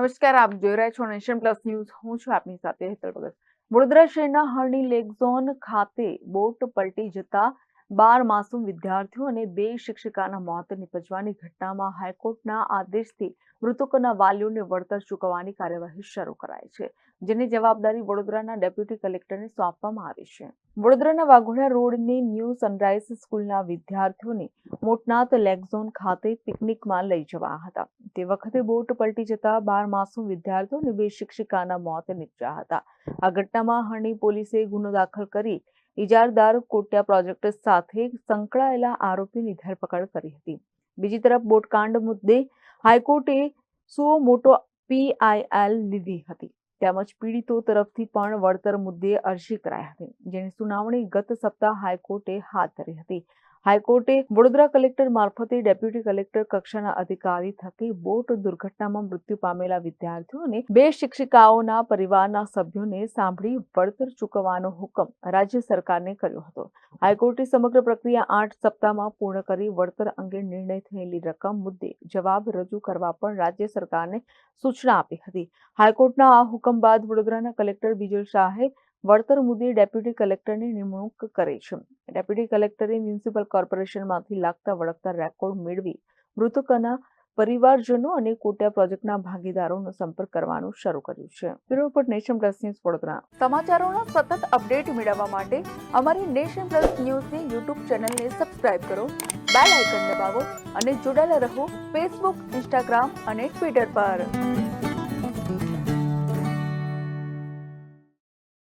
નમસ્કાર, આપ જોઈ રહ્યા છો નેશન પ્લસ ન્યૂઝ. હું છું આપની સાથે હેતલ ભગત. વડોદરા શહેરના હરણી લેક ઝોન ખાતે બોટ પલટી જતા બાર માસૂમ વિદ્યાર્થીઓ અને બે શિક્ષિકાના મોત નિપજવાની ઘટનામાં હાઈકોર્ટના આદેશથી મૃતકોના વાલીઓને વળતર ચૂકવવાની કાર્યવાહી શરૂ કરાઈ છે, જેની જવાબદારી વડોદરાના ડેપ્યુટી કલેક્ટરને સોંપવામાં આવી છે. વડોદરાના વાઘોડિયા રોડની ન્યૂ સનરાઈઝ સ્કૂલના વિદ્યાર્થીઓને મોટનાથ લેક ઝોન ખાતે પિકનિકમાં લઈ જવા હતા. તે વખતે બોટ પલટી જતા બાર માસૂમ વિદ્યાર્થીઓ અને બે શિક્ષિકાના મોત નીપજ્યા હતા. આ ઘટનામાં હરણી પોલીસે ગુનો દાખલ કરી ઇજારદાર કોટ્યા પ્રોજેક્ટ સાથે સંકળાયેલા આરોપીની ધરપકડ કરી હતી. બીજી તરફ બોટકાંડ મુદ્દે હાઈકોર્ટે સુઓ મોટો પીઆઈએલ લીધી હતી. તેમજ પીડિતો તરફથી પણ વળતર મુદ્દે અરજી કરાઈ હતી, જેની સુનાવણી ગત સપ્તાહ હાઈકોર્ટે હાથ ધરી હતી. હાઈકોર્ટે વડોદરા કલેક્ટર મારફતે ડેપ્યુટી કલેક્ટર કક્ષાના અધિકારી થકી બોટ દુર્ઘટનામાં મૃત્યુ પામેલા વિદ્યાર્થીઓ અને બે શિક્ષિકાઓના પરિવારના સભ્યોને સાંભળી વળતર ચૂકવવાનો હુકમ રાજ્ય સરકારને કર્યો હતો. હાઈકોર્ટે સમગ્ર પ્રક્રિયા આઠ સપ્તાહમાં પૂર્ણ કરી વળતર અંગે નિર્ણય થયેલી રકમ મુદ્દે જવાબ રજૂ કરવા પણ રાજ્ય સરકારને સૂચના આપી હતી. હાઈકોર્ટના આ હુકમ બાદ વડોદરાના કલેક્ટર બીજલ શાહે વળતર મુદ્દે ડેપ્યુટી કલેક્ટરની નિમણૂક કરી છે. ડેપ્યુટી કલેક્ટરે મ્યુનિસિપલ કોર્પોરેશનમાંથી લાગતા વળગતા રેકોર્ડ મેળવી મૃતકોના પરિવારજનો અને કોટ્યા પ્રોજેક્ટના ભાગીદારોનો સંપર્ક કરવાનું શરૂ કર્યું છે. Bureau report nation plus news Vadodara. સમાચારોના સતત અપડેટ મેળવવા માટે અમારી નેશન પ્લસ ન્યૂઝની યુટ્યુબ ચેનલને સબસ્ક્રાઇબ કરો, બેલ આઇકન દબાવો અને જોડાયેલા રહો ફેસબુક, ઇન્સ્ટાગ્રામ અને ટ્વિટર પર.